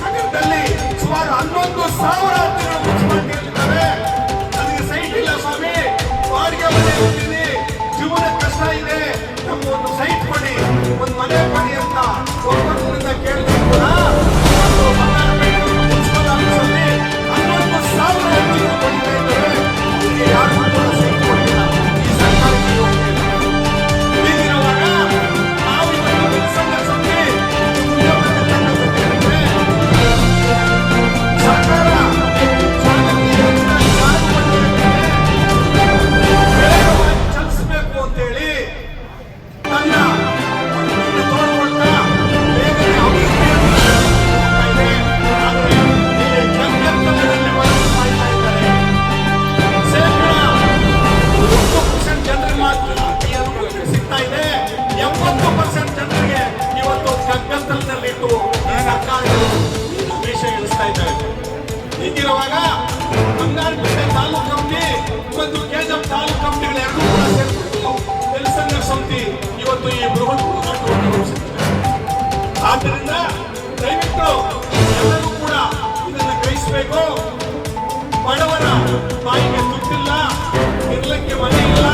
ಅಗರದಲ್ಲಿ ಸುಮಾರು ಹನ್ನೊಂದು ಸಾವಿರ ಹತ್ತಿರ ಬಂಗಾರಪೇಟೆ ತಾಲೂಕು ಕಮಿಟಿ ಮತ್ತು ಕೇಂದ್ರ ತಾಲೂಕು ಕಮಿಟಿಗಳೆರಡೂ ಕೂಡ ಸೇರಿಕೊಂಡು ಕೆಲಸಂಗ ಸಮಿತಿ ಇವತ್ತು ಈ ಬೃಹತ್ ಆದ್ದರಿಂದ ದಯವಿಟ್ಟು ಎಲ್ಲರೂ ಕೂಡ ಇದನ್ನು ಗ್ರಹಿಸಬೇಕು. ಬಡವರ ಬಾಯಿಗೆ ದುಡ್ಡಿಲ್ಲ ಇರ್ಲಿಕ್ಕೆ ಮನೆ ಇಲ್ಲ.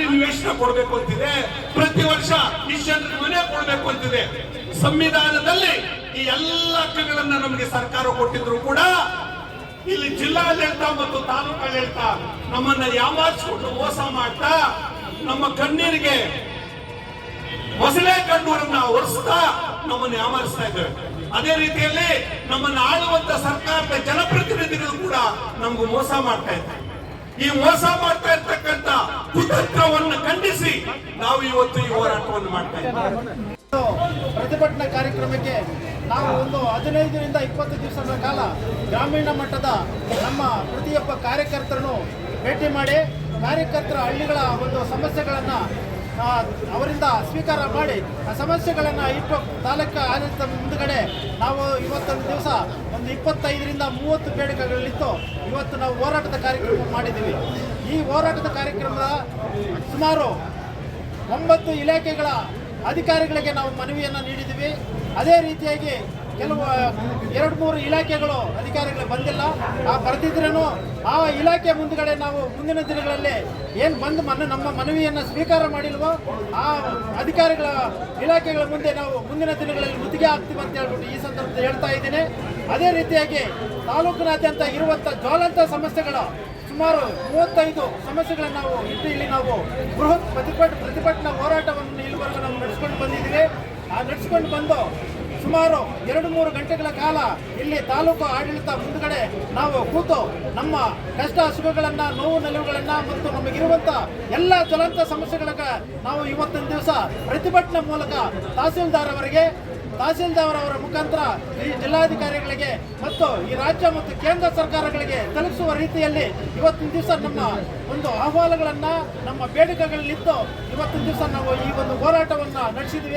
ಖಾಲಿ ನಿವೇಶನ ಕೊಡಬೇಕು ಅಂತಿದೆ. ಪ್ರತಿ ವರ್ಷ ಜನರಿಗೆ ಮನೆ ಕೊಡಬೇಕು ಅಂತಿದೆ. ಸಂವಿಧಾನದಲ್ಲಿ ಈ ಎಲ್ಲ ಹಕ್ಕುಗಳನ್ನ ನಮಗೆ ಸರ್ಕಾರ ಕೊಟ್ಟಿದ್ರು ಕೂಡ ಇಲ್ಲಿ ಜಿಲ್ಲಾಡಳಿತ ಮತ್ತು ತಾಲೂಕು ಆಡಳಿತ ನಮ್ಮನ್ನ ಯಾಮಾರಿಸಿಕೊಂಡು ಮೋಸ ಮಾಡ್ತಾ ನಮ್ಮ ಕಣ್ಣೀರಿಗೆ ಮೊಸಳೆ ಕಣ್ಣೂರನ್ನ ಒರೆಸ್ತಾ ನಮ್ಮನ್ನು ಯಾಮಾರಿಸ್ತಾ ಇದ್ದೇವೆ ಅದೇ ರೀತಿಯಲ್ಲಿ ನಮ್ಮನ್ನ ಆಳುವಂತ ಸರ್ಕಾರದ ಜನಪ್ರತಿನಿಧಿಗಳು ಕೂಡ ನಮ್ಗೆ ಮೋಸ ಮಾಡ್ತಾ ಇದ್ದಾರೆ. ಈ ಮೋಸ ಮಾಡ್ತಾ ಇರ್ತಕ್ಕಂಥ ಕುತಂತ್ರವನ್ನು ಖಂಡಿಸಿ ನಾವು ಇವತ್ತು ಈ ಹೋರಾಟವನ್ನು ಮಾಡ್ತಾ ಇದ್ದೇವೆ. ಪ್ರತಿಭಟನಾ ಕಾರ್ಯಕ್ರಮಕ್ಕೆ ನಾವು ಒಂದು ಹದಿನೈದರಿಂದ ಇಪ್ಪತ್ತು ದಿವಸಗಳ ಕಾಲ ಗ್ರಾಮೀಣ ಮಟ್ಟದ ನಮ್ಮ ಪ್ರತಿಯೊಬ್ಬ ಕಾರ್ಯಕರ್ತರನ್ನು ಭೇಟಿ ಮಾಡಿ ಕಾರ್ಯಕರ್ತರ ಹಳ್ಳಿಗಳ ಒಂದು ಸಮಸ್ಯೆಗಳನ್ನು ಅವರಿಂದ ಸ್ವೀಕಾರ ಮಾಡಿ ಆ ಸಮಸ್ಯೆಗಳನ್ನು ಇಟ್ಟು ತಾಲೂಕು ಆಡಳಿತ ಮುಂದುಗಡೆ ನಾವು ಇವತ್ತೊಂದು ದಿವಸ ಒಂದು ಇಪ್ಪತ್ತೈದರಿಂದ ಮೂವತ್ತು ಬೇಡಿಕೆಗಳಿತ್ತು. ಇವತ್ತು ನಾವು ಹೋರಾಟದ ಕಾರ್ಯಕ್ರಮ ಮಾಡಿದ್ದೀವಿ. ಈ ಹೋರಾಟದ ಕಾರ್ಯಕ್ರಮದ ಸುಮಾರು ಒಂಬತ್ತು ಇಲಾಖೆಗಳ ಅಧಿಕಾರಿಗಳಿಗೆ ನಾವು ಮನವಿಯನ್ನು ನೀಡಿದ್ದೀವಿ. ಅದೇ ರೀತಿಯಾಗಿ ಕೆಲವು ಎರಡು, ಮೂರು ಇಲಾಖೆಗಳು ಅಧಿಕಾರಿಗಳು ಬಂದಿಲ್ಲ. ಆ ಬರೆದಿದ್ರೂ ಆ ಇಲಾಖೆ ಮುಂದುಗಡೆ ನಾವು ಮುಂದಿನ ದಿನಗಳಲ್ಲಿ ಏನು ಬಂದು ಮನ, ನಮ್ಮ ಮನವಿಯನ್ನು ಸ್ವೀಕಾರ ಮಾಡಿಲ್ವೋ, ಆ ಅಧಿಕಾರಿಗಳ ಇಲಾಖೆಗಳ ಮುಂದೆ ನಾವು ಮುಂದಿನ ದಿನಗಳಲ್ಲಿ ಮುತ್ತಿಗೆ ಆಗ್ತೀವಿ ಅಂತ ಹೇಳ್ಬಿಟ್ಟು ಈ ಸಂದರ್ಭದಲ್ಲಿ ಹೇಳ್ತಾ ಇದ್ದೀನಿ. ಅದೇ ರೀತಿಯಾಗಿ ತಾಲೂಕಿನಾದ್ಯಂತ ಇರುವಂಥ ಜ್ವಾಲಂತ ಸಮಸ್ಯೆಗಳು ಸುಮಾರು ಮೂವತ್ತೈದು ಸಮಸ್ಯೆಗಳನ್ನು ನಾವು ಇಟ್ಟು ಇಲ್ಲಿ ನಾವು ಬೃಹತ್ ಪ್ರತಿಭಟ, ಪ್ರತಿಭಟನಾ ಹೋರಾಟವನ್ನು ಇಲ್ಲಿವರೆಗೂ ನಾವು ನಡೆಸ್ಕೊಂಡು ಬಂದಿದ್ದೀವಿ. ಆ ನಡೆಸ್ಕೊಂಡು ಬಂದು ಸುಮಾರು ಎರಡು ಮೂರು ಗಂಟೆಗಳ ಕಾಲ ಇಲ್ಲಿ ತಾಲೂಕು ಆಡಳಿತ ಮುಂದುಗಡೆ ನಾವು ಕೂತು ನಮ್ಮ ಕಷ್ಟ ಸುಖಗಳನ್ನು, ನೋವು ನಿಲುವುಗಳನ್ನು ಮತ್ತು ನಮಗಿರುವಂಥ ಎಲ್ಲ ಜ್ವಲಂತ ಸಮಸ್ಯೆಗಳಿಗೆ ನಾವು ಇವತ್ತಿನ ದಿವಸ ಪ್ರತಿಭಟನೆ ಮೂಲಕ ತಹಸೀಲ್ದಾರ್ ಅವರಿಗೆ, ತಹಸೀಲ್ದಾರ್ ಅವರ ಮುಖಾಂತರ ಈ ಜಿಲ್ಲಾಧಿಕಾರಿಗಳಿಗೆ ಮತ್ತು ಈ ರಾಜ್ಯ ಮತ್ತು ಕೇಂದ್ರ ಸರ್ಕಾರಗಳಿಗೆ ತಲುಪಿಸುವ ರೀತಿಯಲ್ಲಿ ಇವತ್ತಿನ ದಿವಸ ನಮ್ಮ ಒಂದು ಅಹವಾಲುಗಳನ್ನ ನಮ್ಮ ಬೇಡಿಕೆಗಳಲ್ಲಿದ್ದು ಇವತ್ತಿನ ದಿವಸ ನಾವು ಈ ಒಂದು ಹೋರಾಟವನ್ನ ನಡೆಸಿದ್ವಿ.